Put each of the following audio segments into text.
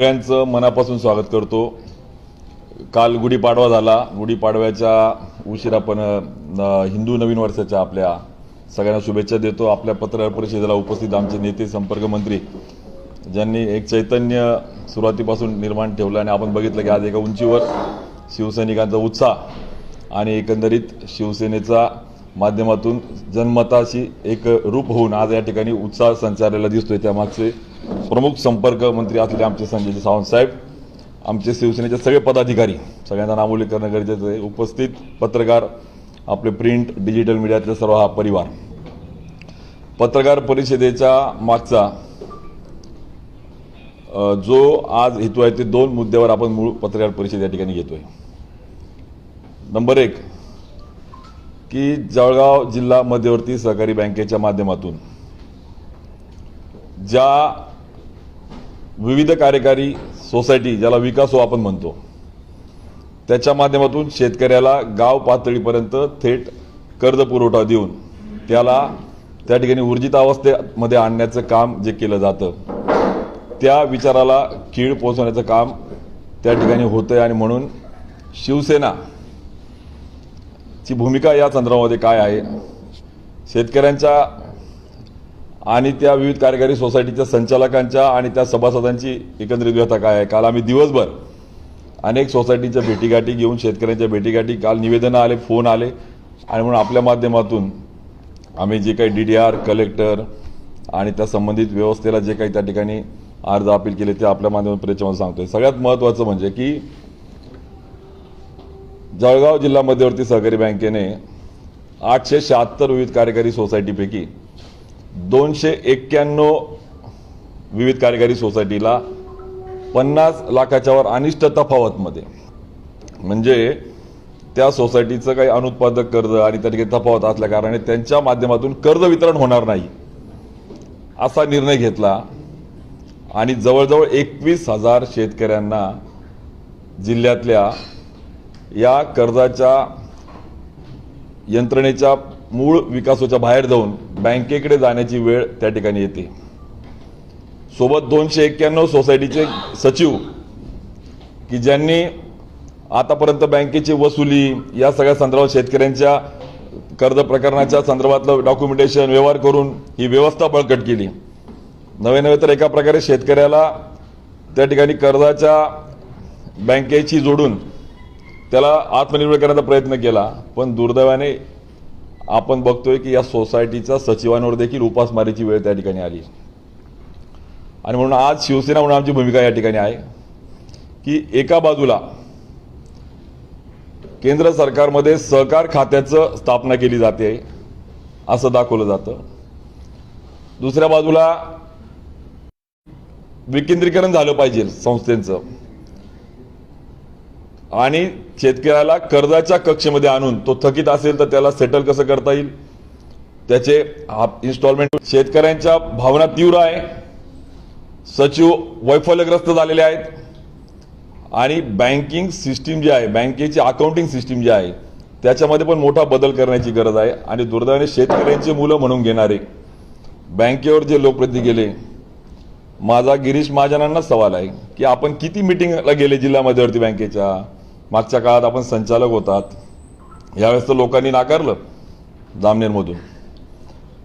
सगळ्यांचं मनापासून स्वागत करतो. काल गुढीपाडवा झाला. गुढीपाडव्याच्या उशिरापण हिंदू नवीन वर्षाच्या आपल्या सगळ्यांना शुभेच्छा देतो. आपल्या पत्रकार परिषदेला उपस्थित आमचे नेते संपर्क मंत्री ज्यांनी एक चैतन्य सुरुवातीपासून निर्माण ठेवलं आणि आपण बघितलं की आज एका उंचीवर शिवसैनिकांचा उत्साह आणि एकंदरीत शिवसेनेचा माध्यमातून जनमताशी एक रूप होऊन आज या ठिकाणी उत्साह संचारलेला दिसतोय. त्यामागचे प्रमुख संपर्क मंत्री असलेले आमचे संजय सावंत साहेब आमचे शिवसेनेचे सगळे पदाधिकारी सगळ्यांना नामोल्लेख करणं गरजेचं आहे. उपस्थित पत्रकार आपले प्रिंट डिजिटल मीडियातले सर्व हा परिवार. पत्रकार परिषदेच्या मागचा जो आज हेतू आहे ते दोन मुद्द्यावर आपण मूळ पत्रकार परिषद या ठिकाणी घेतोय. नंबर एक की जळगाव जिल्हा मध्यवर्ती सहकारी बँकेच्या माध्यमातून ज्या विविध कार्यकारी सोसायटी ज्याला विकास हो आपण म्हणतो त्याच्या माध्यमातून शेतकऱ्याला गाव पातळीपर्यंत थेट कर्ज पुरवठा देऊन त्याला त्या ठिकाणी ऊर्जित अवस्थेमध्ये आणण्याचं काम जे केलं जातं त्या विचाराला कीड पोचवण्याचं काम त्या ठिकाणी होतंय. आणि म्हणून शिवसेना ची भूमिका या संदर्भामध्ये काय आहे? शेतकऱ्यांच्या आणि त्या विविध कार्यकारी सोसायटीच्या संचालकांच्या आणि त्या सभासदांची एकंदरीत व्यथा काय आहे? काल आम्ही दिवसभर अनेक सोसायटीच्या भेटीगाठी घेऊन शेतकऱ्यांच्या भेटीगाठी काल निवेदनं आले फोन आले. आणि म्हणून आपल्या माध्यमातून आम्ही जे काही डी डी आर कलेक्टर आणि त्या संबंधित व्यवस्थेला जे काही त्या ठिकाणी अर्ज अपील केले ते आपल्या माध्यमातून परिचयामध्ये सांगतोय. सगळ्यात महत्त्वाचं म्हणजे की जळगाव जिल्हा मध्यवर्ती सहकारी बँकेने आठशे शहात्तर विविध कार्यकारी सोसायटीपैकी दोनशे एक्क्याण्णव विविध कार्यकारी सोसायटीला पन्नास लाखाच्या वर अनिष्ट तफावतमध्ये. म्हणजे त्या सोसायटीचं काही अनुत्पादक कर्ज आणि त्या ठिकाणी तफावत असल्या कारणाने त्यांच्या माध्यमातून कर्ज वितरण होणार नाही असा निर्णय घेतला. आणि जवळजवळ एकवीस हजार शेतकऱ्यांना जिल्ह्यातल्या या कर्जाच्या यंत्रणेच्या मूळ विकासाच्या बाहेर जाऊन बँकेकडे जाण्याची वेळ त्या ठिकाणी येते. सोबत दोनशे एक्क्याण्णव सोसायटीचे सचिव की ज्यांनी आतापर्यंत बँकेची वसुली या सगळ्या संदर्भात शेतकऱ्यांच्या कर्ज प्रकरणाच्या संदर्भातलं डॉक्युमेंटेशन व्यवहार करून ही व्यवस्था बळकट केली. नवे नवे तर एका प्रकारे शेतकऱ्याला त्या ठिकाणी कर्जाच्या बँकेची जोडून त्याला आत्मनिर्भर करण्याचा प्रयत्न केला पण दुर्दैवाने आपण बघतोय की या सोसायटीचा सचिवांवर देखील उपासमारीची वेळ त्या ठिकाणी आली. आणि म्हणून आज शिवसेना म्हणून आमची भूमिका या ठिकाणी आहे की एका बाजूला केंद्र सरकारमध्ये सहकार खात्याचं स्थापना केली जाते असं दाखवलं जातं. दुसऱ्या बाजूला विकेंद्रीकरण झालं पाहिजे संस्थेचं. आणि शेतकऱ्याला कर्जाच्या कक्षेमध्ये आणून तो थकीत असेल तर त्याला सेटल कसं करता येईल? त्याचे इन्स्टॉलमेंट शेतकऱ्यांच्या भावना तीव्र आहे. सचिव वैफल्यग्रस्त झालेले आहेत. आणि बँकिंग सिस्टीम जी आहे बँकेची अकाउंटिंग सिस्टीम जी आहे त्याच्यामध्ये पण मोठा बदल करण्याची गरज आहे. आणि दुर्दैवाने शेतकऱ्यांची मुलं म्हणून घेणारे बँकेवर जे लोकप्रतिनिधी गेले माझा गिरीश महाजनांना सवाल आहे की आपण किती मिटिंगला गेले जिल्हा मध्यवर्ती बँकेच्या मागच्या काळात आपण संचालक होतात. यावेळेस तर लोकांनी नाकारलं जामनेरमधून.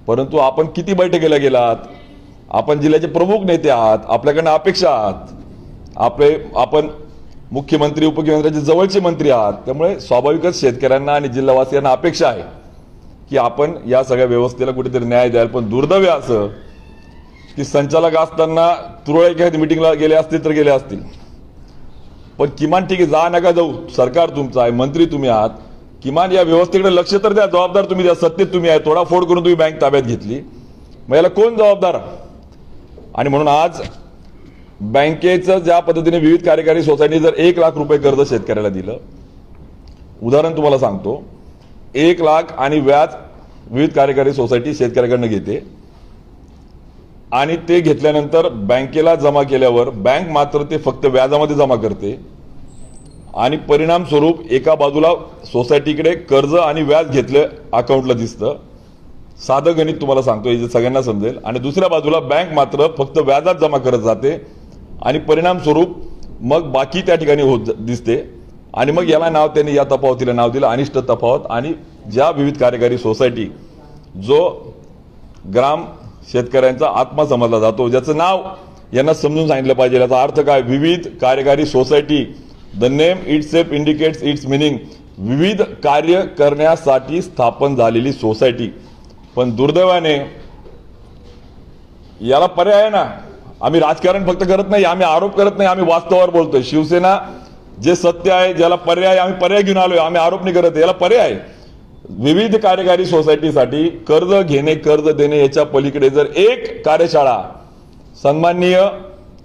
परंतु आपण किती बैठकीला गेलात? आपण जिल्ह्याचे प्रमुख नेते आहात आपल्याकडनं अपेक्षा आहात. आपले आपण मुख्यमंत्री उपमुख्यमंत्र्यांचे जवळचे मंत्री आहात. त्यामुळे स्वाभाविकच शेतकऱ्यांना आणि जिल्हावासियांना अपेक्षा आहे की आपण या सगळ्या व्यवस्थेला कुठेतरी न्याय द्याल. पण दुर्दैव असं की संचालक असताना तुरळ एखाद्या मिटिंगला गेले असतील तर गेले असतील. पण किमान ठीक आहे जा नका जाऊ. सरकार तुमचं आहे मंत्री तुम्ही आहात. किमान या व्यवस्थेकडे लक्ष तर द्या जबाबदार तुम्ही द्या सत्तेत तुम्ही आहे तोडाफोड करून तुम्ही बँक ताब्यात घेतली. मग याला कोण जबाबदार? आणि म्हणून आज बँकेचं ज्या पद्धतीने विविध कार्यकारी सोसायटी जर एक लाख रुपये कर्ज शेतकऱ्याला दिलं उदाहरण तुम्हाला सांगतो. एक लाख आणि व्याज विविध कार्यकारी सोसायटी शेतकऱ्याकडनं घेते. आणि ते घेतल्यानंतर बँकेला जमा केल्यावर बँक मात्र ते फक्त व्याजामध्ये जमा करते. आणि परिणामस्वरूप एका बाजूला सोसायटीकडे कर्ज आणि व्याज घेतलं अकाउंटला दिसतं. साधं गणित तुम्हाला सांगतो हे जे सगळ्यांना समजेल. आणि दुसऱ्या बाजूला बँक मात्र फक्त व्याजात जमा करत जाते. आणि परिणामस्वरूप मग बाकी त्या ठिकाणी होत दिसते. आणि मग याला नाव त्यांनी या तफावतीला नाव दिलं अनिष्ट तफावत. आणि ज्या विविध कार्यकारी सोसायटी जो ग्राम शेतकऱ्यांचा आत्मा समजला जातो. ज्याचं नाव यांना समजून सांगितलं पाहिजे. याचा अर्थ काय? विविध कार्यकारी society the name itself indicates its meaning विविध कार्य करण्यासाठी स्थापन झालेली सोसायटी. पण दुर्दैवाने याला पर्याय आहे ना? आम्ही राजकारण फक्त करत नाही आम्ही आरोप करत नाही आम्ही वास्तवावर बोलतोय. शिवसेना जे सत्य आहे ज्याला पर्याय आम्ही पर्याय घेऊन आलोय. आम्ही आरोप नाही करत याला पर्याय आहे. विविध कार्यकारी सोसायटीसाठी कर्ज घेणे कर्ज देणे याच्या पलीकडे जर एक कार्यशाळा सन्माननीय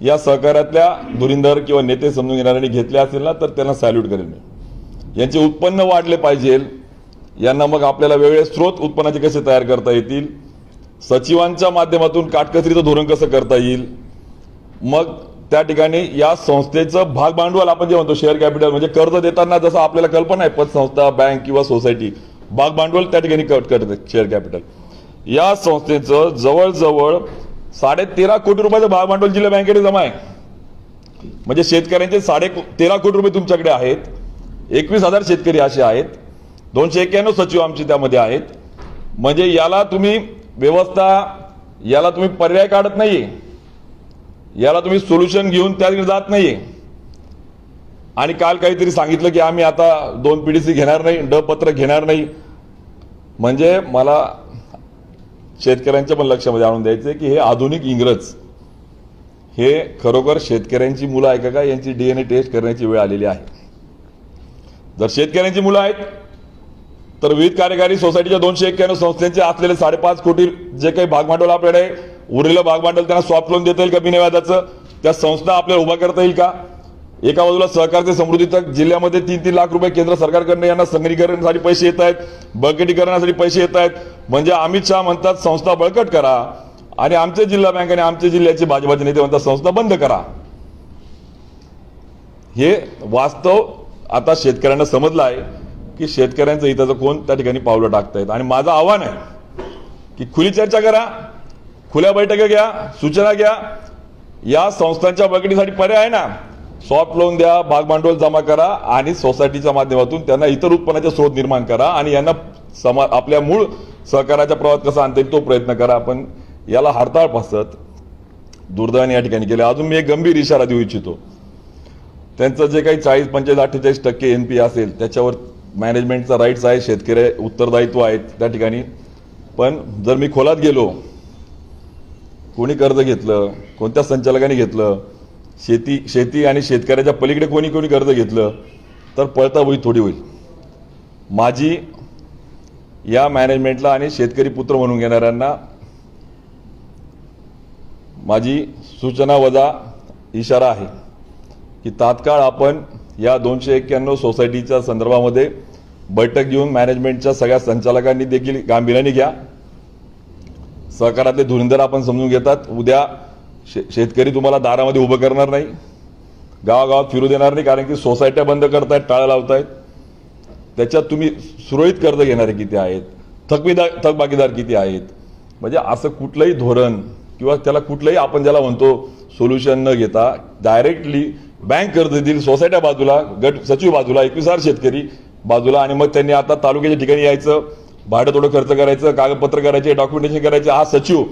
या सहकार्यातल्या धुरिंदर किंवा नेते समजून घेणाऱ्यांनी घेतल्या असेल ना तर त्यांना सॅल्यूट करेल मी. यांचे उत्पन्न वाढले पाहिजे. यांना मग आपल्याला वेगळे स्रोत उत्पन्नाचे कसे तयार करता येतील? सचिवांच्या माध्यमातून काटकसरीचं धोरण कसं करता येईल? मग त्या ठिकाणी या संस्थेचं भाग भांडवल आपण जे म्हणतो शेअर कॅपिटल म्हणजे कर्ज देताना जसं आपल्याला कल्पना आहे पतसंस्था बँक किंवा सोसायटी भाग भांडवल त्या ठिकाणी कट करते शेअर कॅपिटल या संस्थेचं जवळजवळ साडे तेरा कोटी रुपयाचं भाग भांडवल जिल्हा बँकेने जमा आहे. म्हणजे शेतकऱ्यांचे साडे तेरा कोटी रुपये तुमच्याकडे आहेत. एकवीस हजार शेतकरी असे आहेत. दोनशे एक्क्याण्णव सचिव आमचे त्यामध्ये आहेत. म्हणजे याला तुम्ही व्यवस्था याला तुम्ही पर्याय काढत नाही याला तुम्ही सोल्युशन घेऊन त्याकडे जात नाहीये. आणि काल काहीतरी सांगितलं की आम्ही आता दोन पीडीसी घेणार नाही ड पत्र घेणार नाही. म्हणजे मला शेतकऱ्यांच्या पण लक्षामध्ये आणून द्यायचं की हे आधुनिक इंग्रज हे खरोखर शेतकऱ्यांची मुलं आहे का? का यांची डीएनए टेस्ट करण्याची वेळ आलेली आहे. जर शेतकऱ्यांची मुलं आहेत तर विविध कार्यकारी सोसायटीच्या दोनशे एक्क्याण्णव संस्थांचे असलेले साडेपाच कोटी जे काही भागभांडवल आपल्याकडे उरलेलं भागभांडवल त्यांना सॉफ्ट लोन देता येईल का बिनव्याजाचं? त्या संस्था आपल्याला उभा करता येईल का? एका बाजूला सहकारचे समृद्धी जिल्ह्यामध्ये तीन तीन लाख रुपये केंद्र सरकारकडनं यांना संगणीकरणासाठी पैसे येत आहेत बळकटीकरणासाठी पैसे येत आहेत. म्हणजे अमित शहा म्हणतात संस्था बळकट करा. आणि आमचे जिल्हा बँक आणि आमच्या जिल्ह्याचे भाजपाचे नेते म्हणतात संस्था बंद करा. हे वास्तव आता शेतकऱ्यांना समजलं आहे की शेतकऱ्यांचं हिताचं कोण त्या ठिकाणी पावलं टाकतायत. आणि माझं आव्हान आहे की खुली चर्चा करा खुल्या बैठका घ्या सूचना घ्या. या संस्थांच्या बळकटीसाठी पर्याय आहे ना सॉफ्ट लोन द्या भाग भांडवल जमा करा आणि सोसायटीच्या माध्यमातून त्यांना इतर उत्पन्नाचे स्रोत निर्माण करा आणि यांना समा आपल्या मूळ सहकाराच्या प्रवाहात कसा आणता येईल तो प्रयत्न करा. आपण याला हरताळ पासत दुर्दैवाने या ठिकाणी केले अजून मी एक गंभीर इशारा देऊ इच्छितो. त्यांचं जे काही चाळीस पंचेचाळीस अठ्ठेचाळीस टक्के एन पी असेल त्याच्यावर मॅनेजमेंटचा राईट्स आहे शेतकरी उत्तरदायित्व आहेत त्या ठिकाणी. पण जर मी खोलात गेलो कोणी कर्ज घेतलं कोणत्या संचालकाने घेतलं शेती शेती आणि शेतकऱ्याच्या पलीकडे कोणी कोणी कर्ज घेतलं तर पळता होईल थोडी होईल. माझी या मॅनेजमेंटला आणि शेतकरी पुत्र म्हणून घेणाऱ्यांना माझी सूचना वजा इशारा आहे की तात्काळ आपण या दोनशे एक्क्याण्णव सोसायटीच्या संदर्भामध्ये बैठक घेऊन मॅनेजमेंटच्या सगळ्या संचालकांनी देखील गांभीर्याने घ्या. सहकारातले धुरिंदर आपण समजून घेतात. उद्या शे शेतकरी तुम्हाला दारामध्ये उभं करणार नाही. गावागावात फिरू देणार नाही कारण की सोसायट्या बंद करतायत टाळं लावतायत. त्याच्यात तुम्ही सुरळीत कर्ज घेणारे किती आहेत? थकवीदार थकबाकीदार किती आहेत? म्हणजे असं कुठलंही धोरण किंवा त्याला कुठलंही आपण ज्याला म्हणतो सोल्युशन न घेता डायरेक्टली बँक कर्ज देतील सोसायट्या बाजूला गट सचिव बाजूला एकवीस शेतकरी बाजूला आणि मग त्यांनी आता तालुक्याच्या ठिकाणी यायचं भाडं थोडं खर्च करायचं कागदपत्र करायचे डॉक्युमेंटेशन करायचे. हा सचिव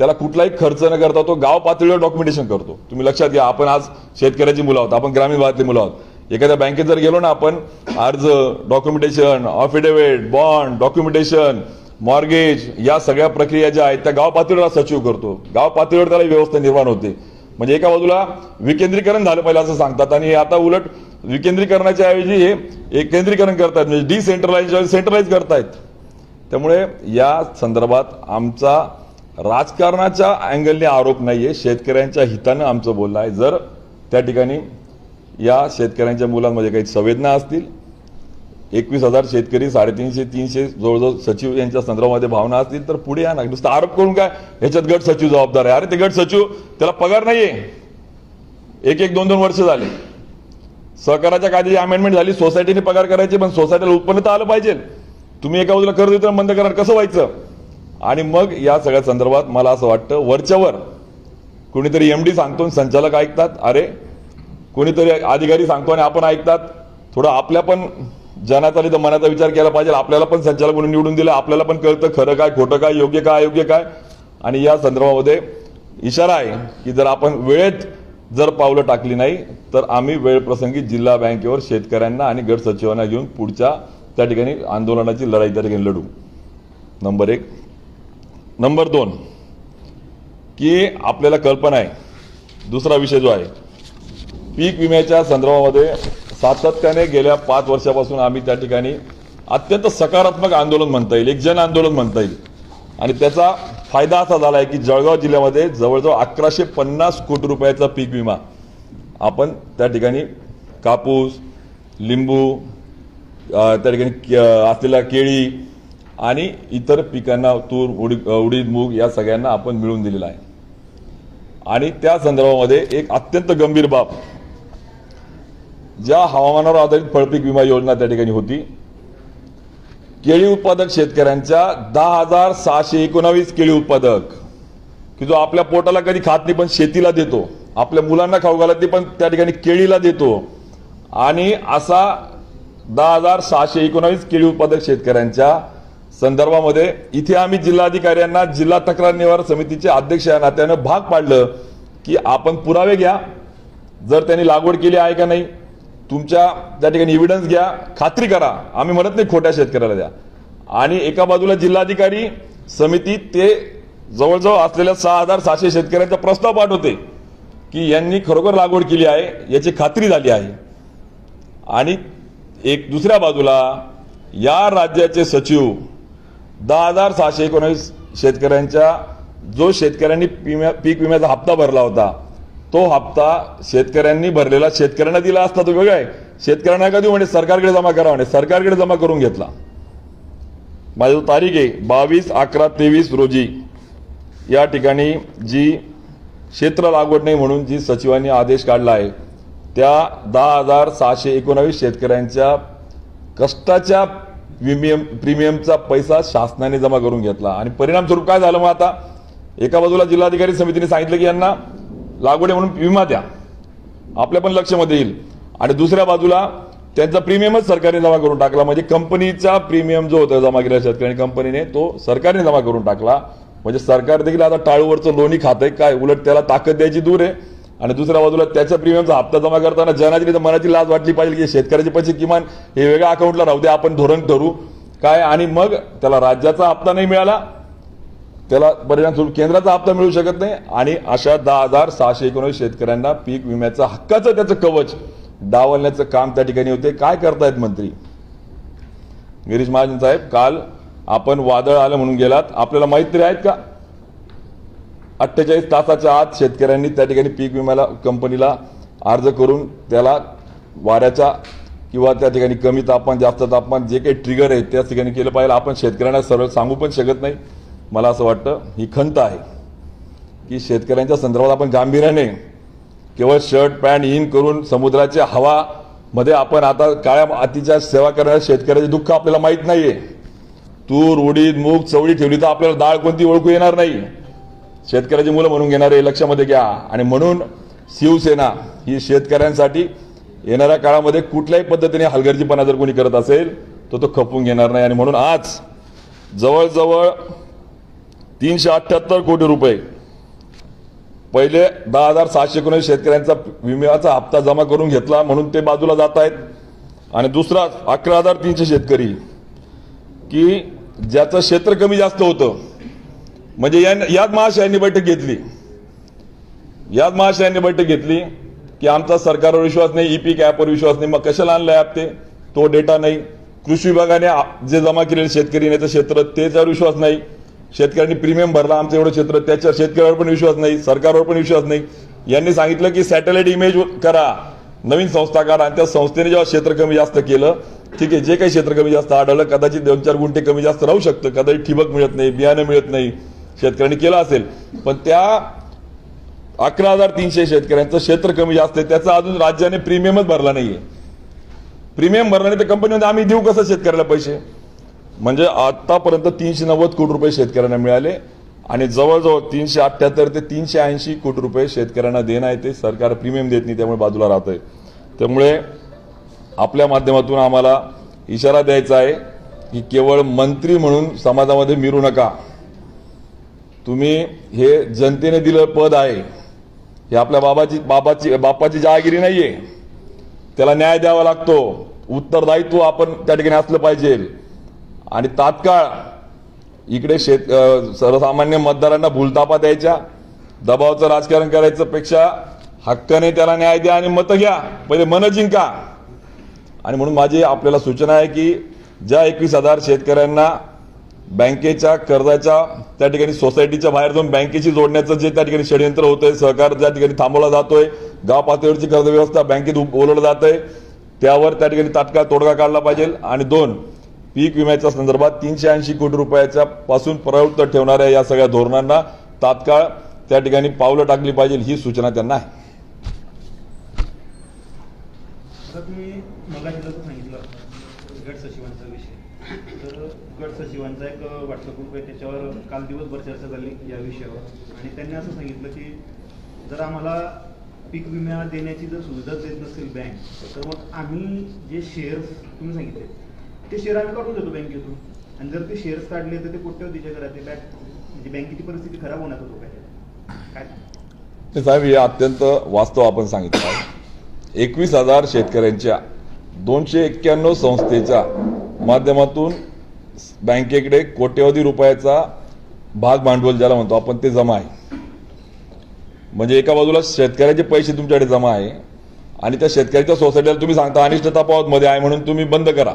त्याला कुठलाही खर्च न करता तो गाव पातळीवर डॉक्युमेंटेशन करतो. तुम्ही लक्षात घ्या आपण आज शेतकऱ्याची मुलं आहोत आपण ग्रामीण भागातली मुलं आहोत. एखाद्या बँकेत जर गेलो ना आपण अर्ज documentation affidavit bond documentation mortgage या सगळ्या प्रक्रिया ज्या आहेत त्या गाव पातळीवर सचिव करतो. गाव पातळीवर त्याला व्यवस्था निर्माण होते. म्हणजे एका बाजूला विकेंद्रीकरण झालं पाहिजे असं सांगतात आणि आता उलट विकेंद्रीकरणाच्या ऐवजी हे एककेंद्रीकरण करतायत म्हणजे डिसेंट्रलाइज सेंट्रलाइज करतायत. त्यामुळे या संदर्भात आमचा राजकारणाच्या अँगलने आरोप नाहीये. शेतकऱ्यांच्या हितानं आमचं बोलणं आहे. जर त्या ठिकाणी या शेतकऱ्यांच्या मुलांमध्ये काही संवेदना असतील एकवीस हजार शेतकरी साडेतीनशे तीनशे जवळजवळ सचिव यांच्या संदर्भामध्ये भावना असतील तर पुढे या ना. नुसतं आरोप करून काय? ह्याच्यात गट सचिव जबाबदार आहे. अरे ते गट सचिव त्याला पगार नाहीये. एक एक दोन दोन वर्ष झाले. सहकाराच्या कायद्याची अमेंडमेंट झाली. सोसायटीने पगार करायचे पण सोसायटीला उत्पन्न तर आलं पाहिजे. तुम्ही एका बाजूला कर्ज वितरण बंद करणार. कसं व्हायचं? आणि मग या सगळ्या संदर्भात मला असं वाटतं वरच्यावर कुणीतरी एम डी सांगतो आणि संचालक ऐकतात अरे कोणीतरी अधिकारी सांगतो आणि आपण ऐकतात. थोडं आपल्या पण जनाचा तर मनाचा विचार केला पाहिजे. आपल्याला पण संचालक म्हणून निवडून दिलं आपल्याला पण कळतं खरं काय खोटं काय योग्य काय अयोग्य काय. आणि या संदर्भामध्ये इशारा आहे की जर आपण वेळेत जर पावलं टाकली नाही तर आम्ही वेळप्रसंगी जिल्हा बँकेवर शेतकऱ्यांना आणि गट सचिवांना घेऊन पुढच्या त्या ठिकाणी आंदोलनाची लढाई त्या ठिकाणी लढू. नंबर एक. नंबर दोन की आपल्याला कल्पना आहे दुसरा विषय जो आहे पीक विम्याच्या संदर्भामध्ये सातत्याने गेल्या पाच वर्षापासून आम्ही त्या ठिकाणी अत्यंत सकारात्मक आंदोलन म्हणता येईल एक जन आंदोलन म्हणता येईल. आणि त्याचा फायदा असा झाला आहे की जळगाव जिल्ह्यामध्ये जवळजवळ अकराशे पन्नास कोटी रुपयाचा पीक विमा आपण त्या ठिकाणी कापूस लिंबू त्या ठिकाणी के- असलेल्या केळी आणि इतर पिकांना तूर उडीद उडीद मूग या सगळ्यांना आपण मिळून दिलेला आहे. आणि त्या संदर्भामध्ये एक अत्यंत गंभीर बाब ज्या हवामानावर आधारित फळपीक विमा योजना त्या ठिकाणी होती. केळी उत्पादक शेतकऱ्यांच्या दहा हजार सहाशे एकोणावीस केळी उत्पादक की जो आपल्या पोटाला कधी खात नाही पण शेतीला देतो. आपल्या मुलांना खाऊ घालत नाही पण त्या ठिकाणी केळीला देतो. आणि असा दहा हजार सहाशे एकोणावीस केळी उत्पादक शेतकऱ्यांच्या संदर्भामध्ये इथे आम्ही जिल्हाधिकाऱ्यांना जिल्हा तक्रार निवारण समितीचे अध्यक्ष या नात्यानं भाग पाडलं की आपण पुरावे घ्या. जर त्यांनी लागवड केली आहे का नाही तुमच्या त्या ठिकाणी एव्हिडन्स घ्या. खात्री करा. आम्ही म्हणत नाही खोट्या शेतकऱ्याला द्या. आणि एका बाजूला जिल्हाधिकारी समिती ते जवळजवळ असलेल्या सहा हजार सहाशे शेतकऱ्यांचा प्रस्ताव पाठवते की यांनी खरोखर लागवड केली आहे याची खात्री झाली आहे. आणि एक दुसऱ्या बाजूला या राज्याचे सचिव दहा हजार सहाशे एकोणीस शेतकऱ्यांच्या जो शेतकऱ्यांनी विम्या पीक विम्याचा हप्ता भरला होता तो हप्ता शेतकऱ्यांनी भरलेला शेतकऱ्यांना दिला असता तो वेगळा आहे. शेतकऱ्यांना कधी म्हणे सरकारकडे जमा करा म्हणे सरकारकडे जमा करून घेतला. माझी तारीख आहे बावीस अकरा तेवीस रोजी या ठिकाणी जी क्षेत्र लागवड नाही म्हणून जी सचिवांनी आदेश काढला आहे त्या दहा हजार सहाशे एकोणावीस शेतकऱ्यांच्या कष्टाच्या प्रीमियम प्रीमियमचा पैसा शासनाने जमा करून घेतला. आणि परिणामस्वरूप काय झालं मग आता? एका बाजूला जिल्हाधिकारी समितीने सांगितलं की यांना लागवडे म्हणून विमा द्या. आपल्या पण लक्षामध्ये येईल. आणि दुसऱ्या बाजूला त्यांचा प्रीमियमच सरकारने जमा करून टाकला. म्हणजे कंपनीचा प्रीमियम जो होता जमा केलेला शेतकऱ्यांनी कंपनीने तो सरकारने जमा करून टाकला. म्हणजे सरकार देखील आता टाळूवरचं लोणी खात आहे काय उलट त्याला ताकद द्यायची दूर आहे. आणि दुसऱ्या बाजूला त्याच्या प्रीमियमचा हप्ता जमा करताना जनाची तर मनाची लाज वाटली पाहिजे की शेतकऱ्याचे पैसे किमान हे वेगळ्या अकाउंटला राहू दे आपण धोरण ठरू काय? आणि मग त्याला राज्याचा हप्ता नाही मिळाला. त्याला परिणाम स्वरूप केंद्राचा हप्ता मिळू शकत नाही. आणि अशा दहा हजार सहाशे एकोणीस शेतकऱ्यांना पीक विम्याचा हक्काचं त्याचं कवच डावलण्याचं काम त्या ठिकाणी होते. काय करतायत मंत्री? गिरीश महाजन साहेब काल आपण वादळ आलं म्हणून गेलात. आपल्याला माहीत तरी आहेत का? अठ्ठेचाळीस तासाच्या आत शेतकऱ्यांनी त्या ठिकाणी पीक विम्याला कंपनीला अर्ज करून त्याला वाऱ्याच्या किंवा त्या ठिकाणी कमी तापमान जास्त तापमान जे काही ट्रिगर आहे त्या ठिकाणी केलं पाहिजे आपण शेतकऱ्यांना सरळ सांगू पण शकत नाही. मला असं वाटतं ही खंत आहे की शेतकऱ्यांच्या संदर्भात आपण गांभीर्याने केवळ शर्ट पॅन्ट इन करून समुद्राच्या हवा मध्ये आपण आता काळ्या मातीच्या सेवा करणाऱ्या शेतकऱ्याचे दुःख आपल्याला माहीत नाहीये. तूर उडीद मूग चवळी ठेवली तर आपल्याला डाळ कोणती ओळखू येणार नाही. शेतकऱ्याची मुलं म्हणून घेणारे लक्षामध्ये घ्या. आणि म्हणून शिवसेना ही शेतकऱ्यांसाठी येणाऱ्या काळामध्ये कुठल्याही पद्धतीने हलगर्जीपणा जर कोणी करत असेल तर तो खपवून घेणार नाही. आणि म्हणून आज जवळजवळ तीनशे अठ्ठ्याहत्तर कोटी रुपये पहिले दहा हजार सहाशे एकोणीस शेतकऱ्यांचा विम्याचा हप्ता जमा करून घेतला म्हणून ते बाजूला जात आहेत. आणि दुसरा अकरा हजार तीनशे शेतकरी की ज्याचं क्षेत्र कमी जास्त होतं म्हणजे या याच महाशयांनी बैठक घेतली. याच महाशयांनी बैठक घेतली की आमचा सरकारवर विश्वास नाही ईपीक ॲपवर विश्वास नाही. मग कशाला आणलं ॲप ते? तो डेटा नाही. कृषी विभागाने जे जमा केलेले शेतकरी नेतं क्षेत्र त्याच्यावर विश्वास नाही. शेतकऱ्यांनी प्रीमियम भरला आमचं एवढं क्षेत्र. त्याच्या शेतकऱ्यावर पण विश्वास नाही सरकारवर पण विश्वास नाही. यांनी सांगितलं की सॅटेलाइट इमेज करा. नवीन संस्था काढा. आणि त्या संस्थेने जेव्हा क्षेत्र कमी जास्त केलं ठीक आहे जे काही क्षेत्र कमी जास्त आढळलं कदाचित दोन चार गुंठे कमी जास्त राहू शकतं. कदाचित ठिबक मिळत नाही बियाणं मिळत नाही. शेतकऱ्यांनी केलं असेल. पण त्या अकरा हजार तीनशे शेतकऱ्यांचं क्षेत्र कमी जास्त आहे. त्याचा अजून राज्याने प्रीमियमच भरला नाहीये. प्रीमियम भरला नाही तर कंपनीमध्ये आम्ही देऊ कसं शेतकऱ्याला पैसे? म्हणजे आतापर्यंत तीनशे नव्वद कोटी रुपये शेतकऱ्यांना मिळाले आणि जवळजवळ तीनशे अठ्ठ्याहत्तर ते तीनशे ऐंशी कोटी रुपये शेतकऱ्यांना देणं आहे ते सरकार प्रीमियम देत नाही त्यामुळे बाजूला राहतंय. त्यामुळे आपल्या माध्यमातून आम्हाला इशारा द्यायचा आहे की केवळ मंत्री म्हणून समाजामध्ये मिरू नका. तुम्ही हे जनतेने दिलं पद आहे. हे आपल्या बाबाची बाबाची बापाची जहागिरी नाहीये. त्याला न्याय द्यावा लागतो. उत्तरदायित्व आपण त्या ठिकाणी असलं पाहिजे. आणि तात्काळ इकडे शेत सर्वसामान्य मतदारांना भूलतापा द्यायच्या. दबावाचं राजकारण करायचं पेक्षा हक्काने त्याला न्याय द्या आणि मतं घ्या. पहिले मन जिंका. आणि म्हणून माझी आपल्याला सूचना आहे की ज्या एकवीस हजार शेतकऱ्यांना बँकेच्या कर्जाच्या त्या ठिकाणी सोसायटीच्या बाहेर जाऊन बँकेशी जोडण्याचं जे त्या ठिकाणी षडयंत्र होतंय सहकार ज्या ठिकाणी थांबवला जातोय गाव पातळीवरची कर्ज व्यवस्था बँकेत बोलवलं जात आहे त्यावर त्या ठिकाणी तात्काळ तोडगा काढला पाहिजे. आणि दोन पीक विम्याच्या संदर्भात तीनशे ऐंशी कोटी रुपयाच्या पासून प्रवृत्त ठेवणाऱ्या या सगळ्या धोरणांना तात्काळ त्या ठिकाणी पावलं टाकली पाहिजे ही सूचना त्यांना आहे आता तुम्ही मगाशी जसं सांगितलं गट सचिवांचा विषय तर शिवांचा एक व्हॉट्सअप ग्रुप आहे. त्याच्यावर काल दिवसभर चर्चा झाली या विषयावर. आणि त्यांनी असं सांगितलं की जर आम्हाला पीक विमा देण्याची जर सुविधा देत नसेल बँक तर मग आम्ही जे शेअर्स तुम्ही सांगितले ते शेअर आम्ही काढून देतो बँकेतून. आणि जर ते शेअर्स काढले तर ते कोट्यवधीच्या घरात ते बँक म्हणजे बँकेची परिस्थिती खराब होण्याचा धोका आहे. काय? साहेब हे अत्यंत वास्तव आपण सांगितलं आहे. एकवीस हजार शेतकऱ्यांच्या दोनशे एक्क्याण्णव संस्थेच्या माध्यमातून बँकेकडे कोट्यवधी रुपयाचा भाग भांडवल ज्याला म्हणतो आपण ते जमा आहे. म्हणजे एका बाजूला शेतकऱ्याचे पैसे तुमच्याकडे जमा आहे आणि त्या शेतकऱ्याच्या सोसायटीला तुम्ही सांगता अनिष्ट तपावत मध्ये आहे म्हणून तुम्ही बंद करा.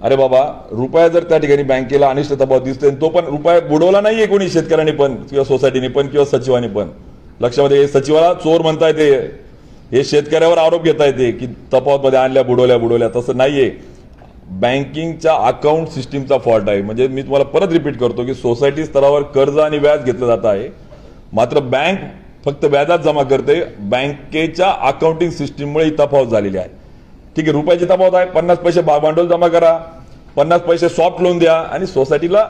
अरे बाबा रुपया जर त्या ठिकाणी बँकेला अनिष्ट तपावत दिसतोय तो पण रुपया बुडवला नाहीये कोणी शेतकऱ्यांनी पण किंवा सोसायटीने पण किंवा सचिवांनी पण. लक्षामध्ये सचिवाला चोर म्हणता येते हे शेतकऱ्यावर आरोप घेता येते की तपावतमध्ये आणल्या बुडवल्या बुडवल्या तसं नाहीये. बँकिंगच्या अकाउंट सिस्टीमचा फॉल्ट आहे. म्हणजे मी तुम्हाला परत रिपीट करतो की सोसायटी स्तरावर कर्ज आणि व्याज घेतलं जात आहे. मात्र बँक फक्त व्याजात जमा करते. बँकेच्या अकाउंटिंग सिस्टीममुळे ही तफावत झालेली आहे. ठीक आहे रुपयाची तफावत आहे. पन्नास पैसे भागभांडवल जमा करा. पन्नास पैसे सॉफ्ट लोन द्या आणि सोसायटीला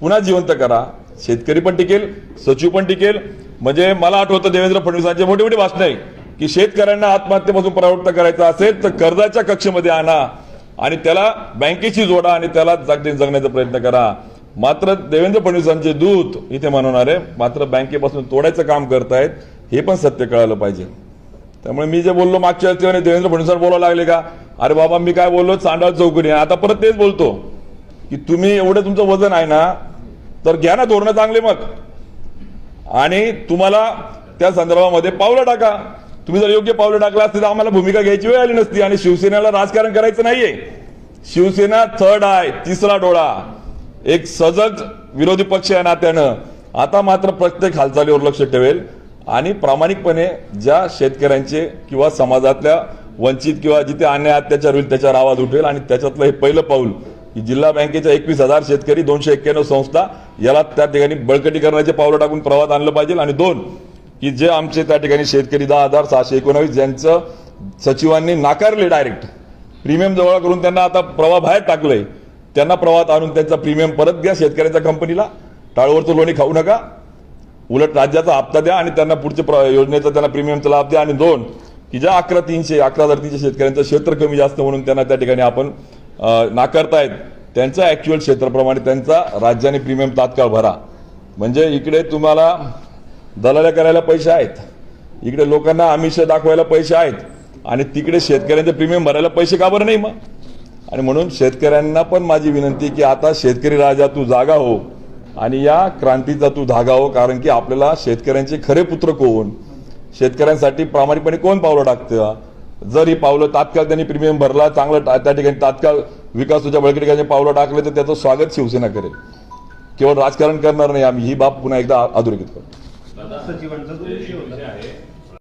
पुन्हा जिवंत करा. शेतकरी पण टिकेल सचिव पण टिकेल. म्हणजे मला आठवतं देवेंद्र फडणवीसांचे मोठे मोठे भाषण आहे की शेतकऱ्यांना आत्महत्येपासून प्रवृत्त करायचं असेल तर कर्जाच्या कक्षेमध्ये आणा. आणि त्याला बँकेशी जोडा आणि त्याला जागतिक जगण्याचा प्रयत्न करा. मात्र देवेंद्र फडणवीसांचे दूत इथे म्हणणारे मात्र बँकेपासून तोडायचं काम करतायत हे पण सत्य कळालं पाहिजे. त्यामुळे मी जे बोललो मागच्या वेळेस तेव्हा देवेंद्र फडणवीस बोलायला लागले का? अरे बाबा मी काय बोललो? चांडाळ चौकडी आता परत तेच बोलतो की तुम्ही एवढं तुमचं वजन आहे ना तर घ्या ना धोरणं चांगले मग. आणि तुम्हाला त्या संदर्भामध्ये पावलं टाका. तुम्ही जर योग्य पावलं टाकलं असते तर आम्हाला भूमिका घ्यायची वेळ आली नसती आणि शिवसेनेला राजकारण करायचं नाहीये. शिवसेना थर्ड आहे तिसरा डोळा. एक सजग विरोधी पक्ष आहे नात्यानं. आता मात्र प्रत्येक हालचालीवर लक्ष ठेवेल आणि प्रामाणिकपणे ज्या शेतकऱ्यांचे किंवा समाजातल्या वंचित किंवा जिथे अन्याय अत्याचार होईल त्याच्यावर आवाज उठेल आणि त्याच्यातलं हे पहिलं पाऊल की जिल्हा बँकेच्या एकवीस हजार शेतकरी दोनशे एक्क्याण्णव संस्था याला त्या ठिकाणी बळकटीकरणाचे पावलं टाकून प्रवाहात आणलं पाहिजे. आणि दोन की जे आमचे त्या ठिकाणी शेतकरी दहा हजार सहाशे एकोणावीस ज्यांचं सचिवांनी नाकारले डायरेक्ट प्रीमियम जवळ करून त्यांना आता प्रवाह बाहेर टाकलंय. त्यांना प्रवाहात आणून त्यांचा प्रीमियम परत द्या शेतकऱ्यांच्या कंपनीला टाळवरचं लोणी खाऊ नका. उलट राज्याचा हप्ता द्या आणि त्यांना पुढच्या प्र- योजनेचा त्यांना प्रीमियमचा लाभ द्या. आणि दोन की ज्या अकरा तीनशे अकरा हजार तीनशे शेतकऱ्यांचं क्षेत्र कमी जास्त म्हणून त्यांना त्या ठिकाणी आपण नाकारतायत. त्यांचं ऍक्च्युअल क्षेत्राप्रमाणे त्यांचा राज्याने प्रीमियम तात्काळ भरा. म्हणजे इकडे तुम्हाला दलाल्या करायला पैसे आहेत. इकडे लोकांना आमिष दाखवायला पैसे आहेत. आणि तिकडे शेतकऱ्यांचे प्रीमियम भरायला पैसे का बरं नाही मग? आणि म्हणून शेतकऱ्यांना पण माझी विनंती की आता शेतकरी राजा तू जागा हो. आणि या क्रांतीचा तू धागा हो कारण की आपल्याला शेतकऱ्यांचे खरे पुत्र कोण? शेतकऱ्यांसाठी प्रामाणिकपणे कोण पावलं टाकतं? जर ही पावलं तात्काळ त्यांनी प्रीमियम भरला चांगलं त्या ठिकाणी तात्काळ विकास तुझ्या बळकटीकाचे पावलं टाकले तर त्याचं स्वागत शिवसेना करेल. केवळ राजकारण करणार नाही आम्ही. ही बाब पुन्हा एकदा अधोरेखित करतो. सचिवांचा जो विषय होता. आहे